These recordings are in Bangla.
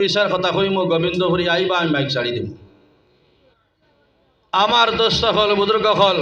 পয়সার কথা কই মো গোবিন্দ গোবিন্দপুরি আইবা, আমি বাইক ছাড়ি দিব। আমার দোস্ত হল বুদ্রুক হল।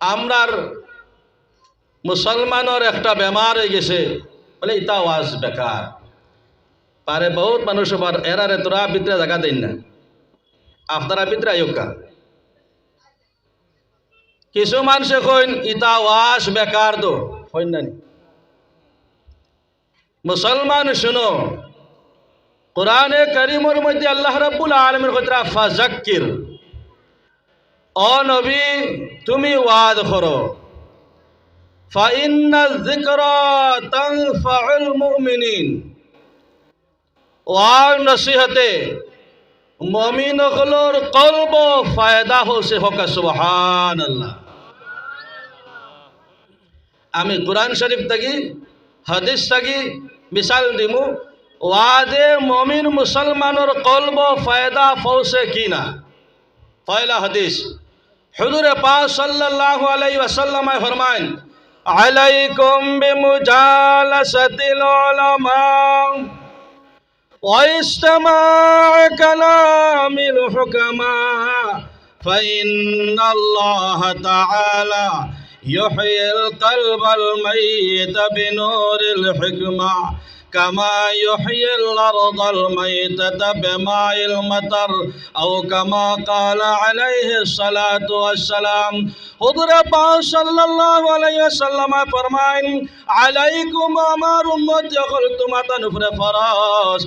আমরার মুসলমানের একটা বেমার হয়ে গেছে, বলে ইতা ওয়াজ বেকার। পারে বহুত মানুষ আবার এরারে তোরা ভিতরে জায়গা দেন না। আপনারা ভিতরে আয়োকা কিছু মানুষে কইন, ইতা ওয়াজ বেকার দো কইন নি? মুসলমান, শুনো। কোরআনে করিমর মধ্যে আল্লাহ রাবুল আলমের কথা ফাজাক্কির অ নবী, তুমি ওয়াদ করো। ফায়দা আল্লাহ আমি কোরআন শরীফ থাকি হাদিস থাকি মিসাল দিমু ওয়াদে মমিন মুসলমানের কলব ফায়দা পৌঁছে কি না পয়লা হাদিস হুজুরে পাক সাল্লাল্লাহু আলাইহি ওয়াসাল্লাম ফরমান আলাইকুম বিমুজালাসাতিল উলামা واستماع كلام الحكماء فإن الله تعالى يحيي القلب الميت بنور الحكمة كما يحيي الأرض الميتة بماء المطر أو كما قال عليه الصلاة والسلام. حضر صلى الله عليه وسلم فرمائن عليكم آمار امت یخلتم تنفر فراس.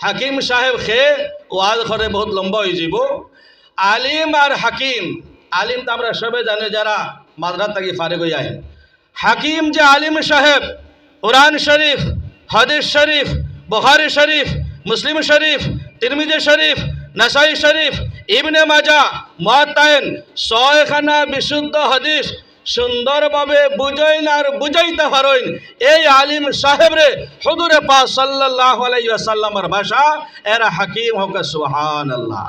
হাকিম সাহেব খে ওয়াজ করে বহুত লম্বা হয়ে যাব আলিম আর হাকিম, আলিম তো আমরা সবে জানি যারা মাদ্রাস থাকি ফারেক হয়ে যায় হাকিম যে আলিম সাহেব, কোরআন শরীফ, হাদিস শরীফ, বুখারী শরীফ, মুসলিম শরীফ, তিরমিজি শরীফ, নাসাই শরীফ, ইবনে মাজা, মুয়াত্তাইন ছয়খানা বিশুদ্ধ হাদিস সুন্দরভাবে বুঝাইন আর বুঝাইতে পারইন। এই আলিম সাহেবরে হুজুরে পাক সাল্লাল্লাহু আলাইহি ওয়াসাল্লামের ভাষা, এরা হাকিম হোক সুবহানাল্লাহ।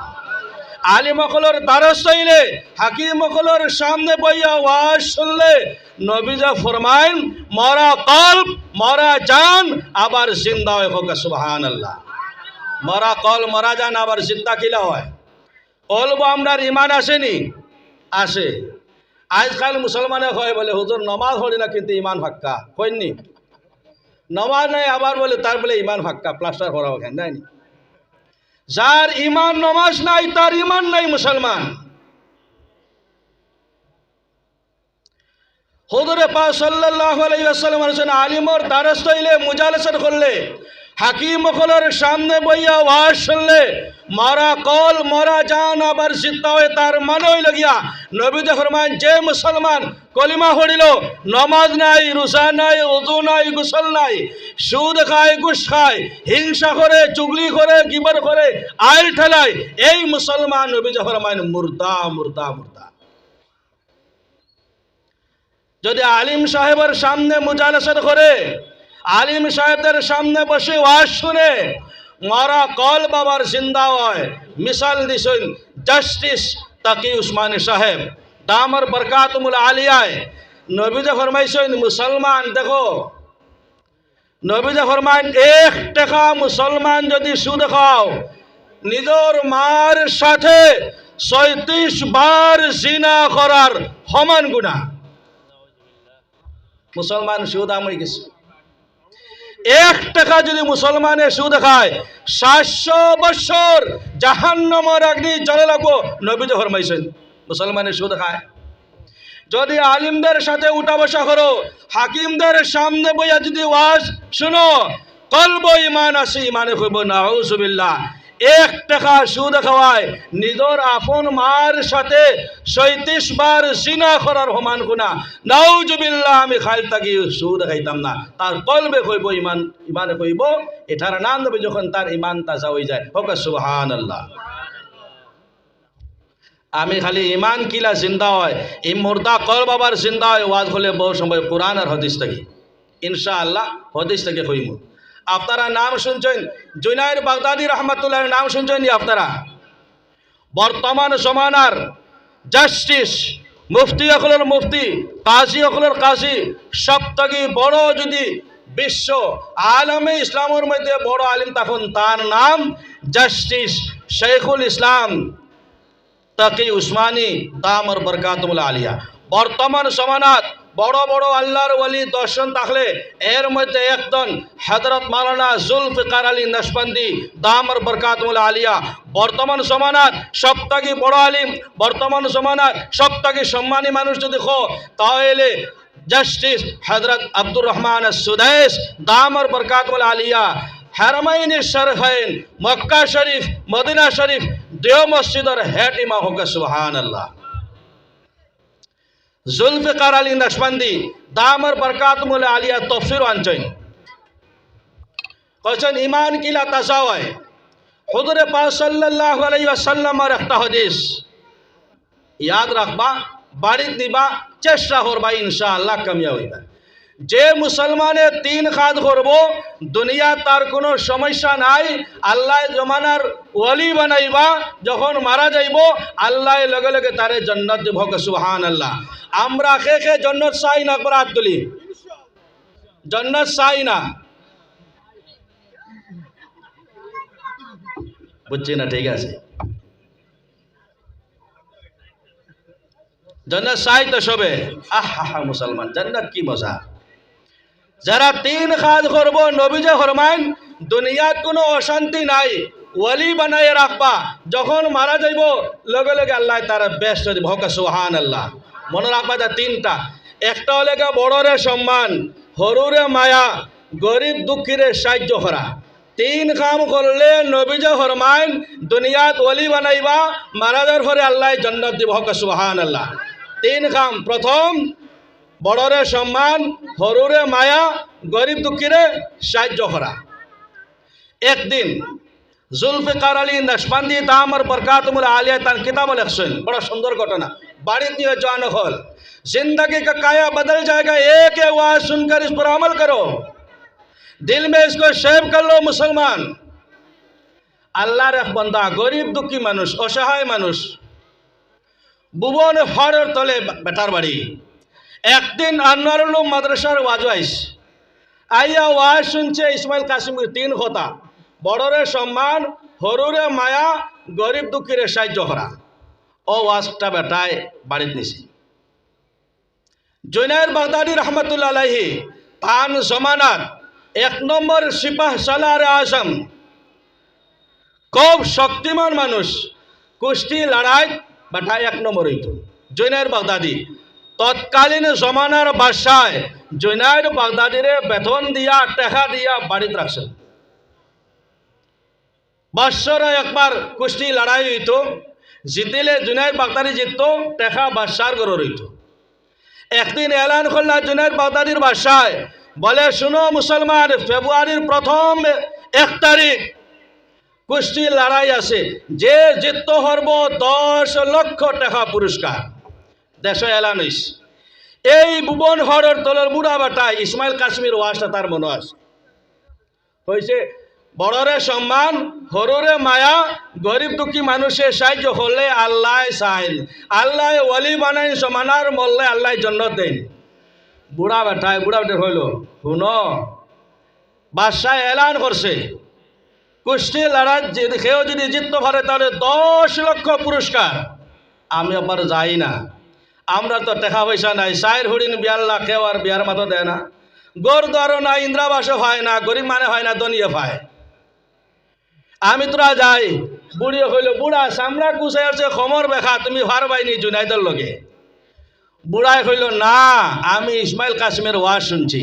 আলিম অকলর দ্বারস্থ হইলে, হাকিম অকলর সামনে বইয়া ওয়াজ শুনলে নবীজা ফরমাইন, মরা কল্প, মরা জান, আবার জিন্দা হয় হোক সুবহান আল্লাহ মরা কল মরা জান, আবার জিন্দা কিলা হয়? কলব আমরার ইমান আসেনি? আসে। আজকাল মুসলমানে হয় বলে, হুজুর, নমাজ হলি না কিন্তু ইমান ফাক্কা। কইনি নমাজ নাই, আবার বলে, তার বলে ইমান ফাক্কা, প্লাস্টার করা ওখানে যায়নি যার ইমান নমাজ নাই, তার ইমান নাই মুসলমান। হুদুরে পা ওয়াসাল্লাম বলেছেন, আলিমর দ্বারস্থ হইলে মুজালাসাত করলে হাকিম মখলের সামনে বইয়া ওয়াজ শুনলে, মারা কল, মরা জান আবার জিন্দা হয়ে তার মানে হইল গিয়া নবী ফরমান যে মুসলমান কলিমা হড়িল নমাজ নাই, রোজা নাই উজু নাই, গোসল নাই, সুদ খায়, ঘুষ খায়, হিংসা করে, চুগলি করে, গিবর করে, আইল ঠেলায়, এই মুসলমান নবী ফরমান মুর্দা মুর্দা মুর্দা। যদি আলিম সাহেবের সামনে মুজালাসাত করে আলিম সাহেবদের সামনে বসে ওয়াজ শুনে মারা কল বাবার জিন্দা হয়। মিসাল দিছেন, জাস্টিস তাকি উসমানী সাহেব, দামর বরকাতমুল আলিয়ায়। নবীজে ফরমাইছেন, মুসলমান, দেখো। নবীজে ফরমান এক টাকা মুসলমান যদি সুদ খাও, নিজের মার সাথে ছয়ত্রিশ বার জিনা করার সমান গুণা মুসলমান সুদ আমই গেছে। এক টাকা যদি মুসলমানের সুদ খায় সাতশো বছর জাহান্নমর আগ্নি জলে লাগবো, নবীজ ফরমাইছেন, মুসলমানের সুদ খায় যদি আলিমদের সাথে উঠা বসা করো, হাকিমদের সামনে বইয়া যদি ওয়াজ শুনো, কলব ইমান আসি ইমানে হইব না এক টাকা সুদ খাওয়ায়, নিজর আপন মার সাথে সৈত্রিশ বার জিনা করার সমান গুণা। নাউজুবিল্লাহ, আমি খাইল থাকি, সুদ খাইতাম না। তার কলবে কইব, ইমান, ইমানে কইব এটার নাম দেবে যখন তার ইমান তাজা হয়ে যায়, হোক সুবহান আল্লাহ আমি খালি ইমান কিলা জিন্দা হয়, এই মুর্দা কল বাবার জিন্দা হয়, ওয়াজ হলে বহু সময় কোরআন আর হদিস থাকি। ইনশা আল্লাহ হদিস থেকে হইম আপনারা নাম শুনছেন? জুনাইর বাগদাদি রহমতুল্লাহ নাম শুনছেন আপনারা? বর্তমান জমানার জাস্টিস মুফতি অকলের মুফতি, কাজী অকলের কাজী সব থেকে বড় যদি বিশ্ব আলমে ইসলামের মধ্যে বড় আলিম তখন তার নাম জাস্টিস শেখুল ইসলাম তাকি উসমানী দামর বরকাতুল আলিয়া। বর্তমান সমানাত বড় বড় আল্লাহর ওলি দর্শন থাকলে এর মধ্যে একজন হজরত মালানা জুলফিকার আলী নসবন্দি দামর বরকাতুল আলিয়া। বর্তমান সমানাত সপ্তাহে বড় আলিম, বর্তমান সমানাত সপ্তাহে সম্মানী মানুষ যদি খো তাহলে জাস্টিস হজরত আব্দুর রহমান সুদেশ, দামর বরকাতুল আলিয়া, হারমাইন শরফাইন মক্কা শরীফ, মদিনা শরীফ, দেও মসজিদর হেড ইমা হোক সুহান আল্লাহ জুলফিকার আলী নকশবন্দি দামর বরকাত মুলে আলিয়া তফসির আনছেন। কছেন ইমান কিলা তাসাওয়ায় হুজুরে পাক সাল্লাল্লাহু আলাইহি ওয়াসাল্লামের একটা হাদিস। ইয়াদ রাখবা, বাড়িত দিবা চেষ্টা করবা, ইনশাআল্লাহ কামিয়াব হইবা। যে মুসলমানে তিন খাত করব, দুনিয়া তার কোনো সমস্যা নাই, আল্লাহ জমানার ওয়ালি বানাইবা, যখন মারা যাইব, আল্লাহ লগে লগে তারে জন্নত দিব সুহান আল্লাহ আমরা খে খে জন্নত চাই না করে হাত তুলি? জন্নত চাই না। বুঝছি না, ঠিক আছে। জন্নত চাই তো সবে। আহ হা মুসলমান, জন্নত কি মজা? যারা তিন কাজ করব, নবীজে ফরমাইন, দুনিয়াত কোনো অশান্তি নাই, ওয়ালি বানাই রাখবা। যখন মারা যাইব, লগে লগে আল্লাহ তার বেস্ট দিব। হক সুহান আল্লাহ মনে রাখবা তা তিনটা। একটা হলে বড়রে সম্মান, হরুরে মায়া, গরিব দুঃখীরে সাহায্য করা। তিন কাম করলে নবীজে ফরমাইন, দুনিয়াত ওয়ালি বানাইবা, মারা যাওয়ার আল্লাহ জন্নত দিব। হক সুহান আল্লাহ তিন কাম। প্রথম বড়রে সম্মান হরুরে মায়া গরিব দুঃখীরে সাহায্য করা একদিন জুলফিকার আলী নসবান্দি দামর বরকাতমুল আলিয়া তার কিতাব লেখছেন বড় সুন্দর ঘটনা বাড়িতে নিয়ে জান হল जिंदगी का काया बदल जाएगा एक आवाज सुनकर इस पर अमल करो दिल में इसको सेव कर लो मुसलमान আল্লাহর এক বন্দা গরিব দুঃখী মানুষ অসহায় মানুষ ভুবন হরের তলে বেটার বাড়ি একদিন আনোয়ারুল মাদ্রাসার ওয়াজ আইস। আইয়া ওয়াজ শুনছে ইসমাইল কাশ্মীর তিন কথা বড়রে সম্মান, হরুরে মায়া, গরিব দুঃখীরে সাহায্য করা। ও ওয়াজটা বেটায় বাড়িতে নিছে। জৈনায়ের বাগদাদি রহমতুল্লাহ আলাইহি তান জমানাত, এক নম্বর সিপাহ সালার আজম। খুব শক্তিমান মানুষ। কুষ্টি লড়াই, বেটায় এক নম্বর হইতো। জৈনায়ের বাগদাদি তৎকালীন জমানার বাসায় জৈনায়ের বাগদাদিরে বেতন দিয়া টেকা দিয়া বাড়িতে রাখছেন বৎসরে একবার কুস্তি লড়াই হইতো জিতিলে জুনাইর বাগদাদি জিততো টেকা বাদশার গরো রইত একদিন এলান করলা জুনাইর বাগদাদির বাসায় বলে, শুনো মুসলমান ফেব্রুয়ারির প্রথম এক তারিখ কুস্তি লড়াই আছে, যে জিততে হরব দশ লক্ষ টাকা পুরস্কার দেশ এলান হইস এই ভুবন হরের তলের বুড়া বাটা ইসমাইল কাশ্মীর ওয়াজটা তার মনে আছে। হয়েছে, বড়রে সম্মান, হররে মায়া, গরিব দুঃখী মানুষের সাহায্য হলে আল্লাহ চাইন আল্লাহ ওয়ালি বানাই সমানার মল্লে আল্লাহ জন্য দেন। বুড়া বেটায় বুড়া বেটে হইল, শুন, বাদশাহ এলান করছে। কুষ্টি লড়াই যদি যদি জিততে পারে তাহলে দশ লক্ষ পুরস্কার। আমি আবার যাই না। আমরা তো টাকা পয়সা নাই, চায়ের হরিণ বিয়ার লাখ আর বিয়ার মতো দেয় না। গর দ্বারও না ইন্দ্রাবাসও হয় না, গরিব মানে হয় না দনিয়ে পায় আমি তোরা যাই বুড়ি হইল বুড়া, চামড়া কুচাই আছে খমর বেখা, তুমি ভার বাইনি জুনাইদের লগে। বুড়াই কইল, না, আমি ইসমাইল কাশ্মীর ওয়াজ শুনছি।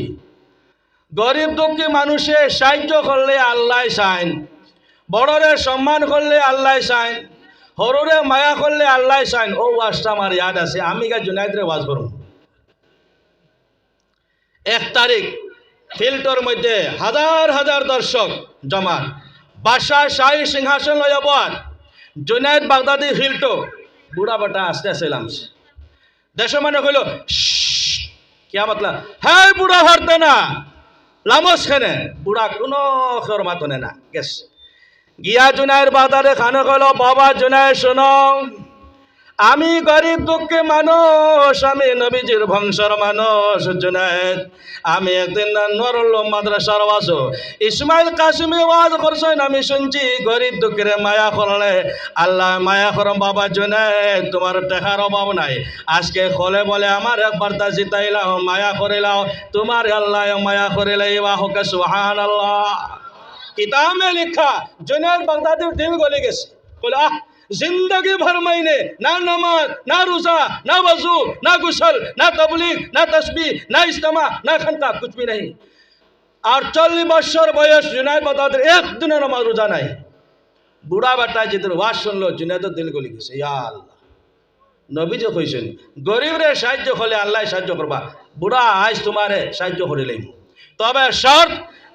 গরিব দুঃখী মানুষে সাহায্য করলে আল্লাহ চাইন বড়রে সম্মান করলে আল্লাহ চাইন সৰুৰে মায়া করলে আল্লাহ চাইন, ও ওয়াজটা আমার ইয়াদ আছে, আমি গা জুনাইদরে ওয়াজ করব এক তারিখ, ফিল্ডর মধ্যে হাজার হাজার দর্শক জমা বাদশাহ শাহী সিংহাসন লয় আবার জুনাইদ বাগদাদি ফিল্টো বুড়া বাটা আস্তে লামছে দেশের মানে কইল কিয়া মতলা হ্যাঁ বুড়া হারতে না লামস খেনে বুড়া কোনো মাতনে না গেছে গিয়া জুনাইয়ের বাজারে খানে কইল, বাবা জুনাই, শোনো, আমি গরিব দুঃখে মানুষ, আমি নবীজির বংশর মানুষ, জুনাইদ। আমি একদিন নরল মাদ্রাসার বাসো। ইসমাইল কাশ্মী ওয়াজ করছেন, আমি শুনছি গরিব দুঃখের মায়া করলে। আল্লাহ মায়া করম বাবা জুনাইদ, তোমার টেকার অভাব নাই। আজকে খলে বলে আমার একবার তা জিতাইলাও মায়া করিলাও তোমার আল্লাহ মায়া করিলে ইবা হোকে সুহান আল্লাহ किताब में लिखा जुनैद बगदादी दिल गले गए बोला "आह, जिंदगी भर मैंने ना नमाज ना रोजा ना वजू ना गुसल ना तबलीग ना तस्बीह ना इज्तमा ना खनका कुछ भी नहीं আর চল্লিশ বছর বয়স জুনাইদ বাগদাদের একদিনের নমাজ রোজা নাই বুড়া বেটা যেদিন ওয়াজ শুনলো জুনাইদের দিল গলি গেছে ইয়া আল্লাহ নবী যে কইছেন গরিবরে সাহায্য হলে আল্লাহ সাহায্য করবা বুড়া আজ তোমারে সাহায্য করিলেই তবে শর্ত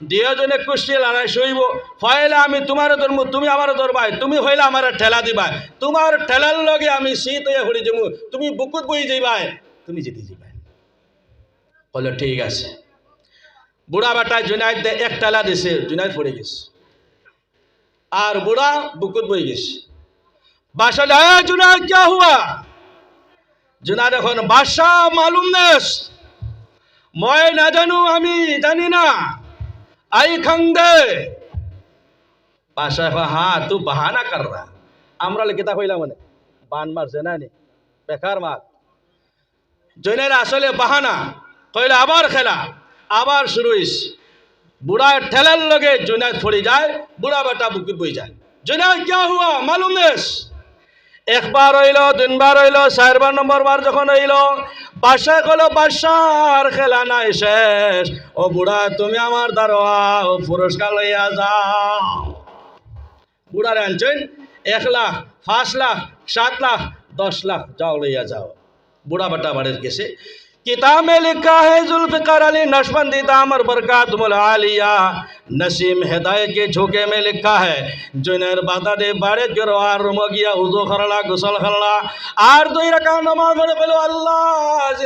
দিয়েজনে কুষ্টি লড়াই সইব। ফয়লা আমি তোমারও ধর্ম, তুমি আমারও ধরবাই, তুমি হইলে আমার ঠেলা দিবাই। তোমার ঠেলার লগে আমি শীত হয়ে হরি যাব তুমি বুকুত বই যাইবাই, তুমি জিতে যাবাই বলো ঠিক আছে। বুড়া বেটায় জুনাইদ দে এক ঠেলা দিছে, জুনাইদ পড়ে গেছে। আর বুড়া বুকুত বই গেছে। বাসা হ্যাঁ জুনাইদ যা হুয়া? জুনাইদ এখন বাসা মালুম নেস মই না আমি জানি না। आई খন্দে। পাশা হা, তু বাহানা কর রা। আমরা লিখিতা হইলাম মানে বান মারছে না, বেকার মার জৈনের আসলে বাহানা, কইলে আবার খেলা, আবার শুরু হইস। ঠেলার লগে জুনায় ফড়ি যায়, বুড়া বেটা বুকি বই যায়। জুনায় কে হুয়া? মালুম একবার হইল তিনবার হইল, চারবার নম্বর বার যখন হইল বাসায় কলো বাসার খেলা নাই শেষ। ও বুড়া, তুমি আমার দারোয়া ও পুরস্কার লইয়া যাও। বুড়ার আনছেন, এক লাখ, পাঁচ লাখ, সাত লাখ, দশ লাখ, যাও লইয়া যাও। বুড়া বাটা বাড়ির গেছে। کتاب میں لکھا ہے، ذوالفقار علی نشبندی دامر برکات ملعالیہ نسیم ہدایت کے چھوکے میں لکھا ہے جنر باتا دے بارے گروار رمو گیا حضو خرلا گسل خرلا آر دوئی رکا نماز بڑھ پلو اللہ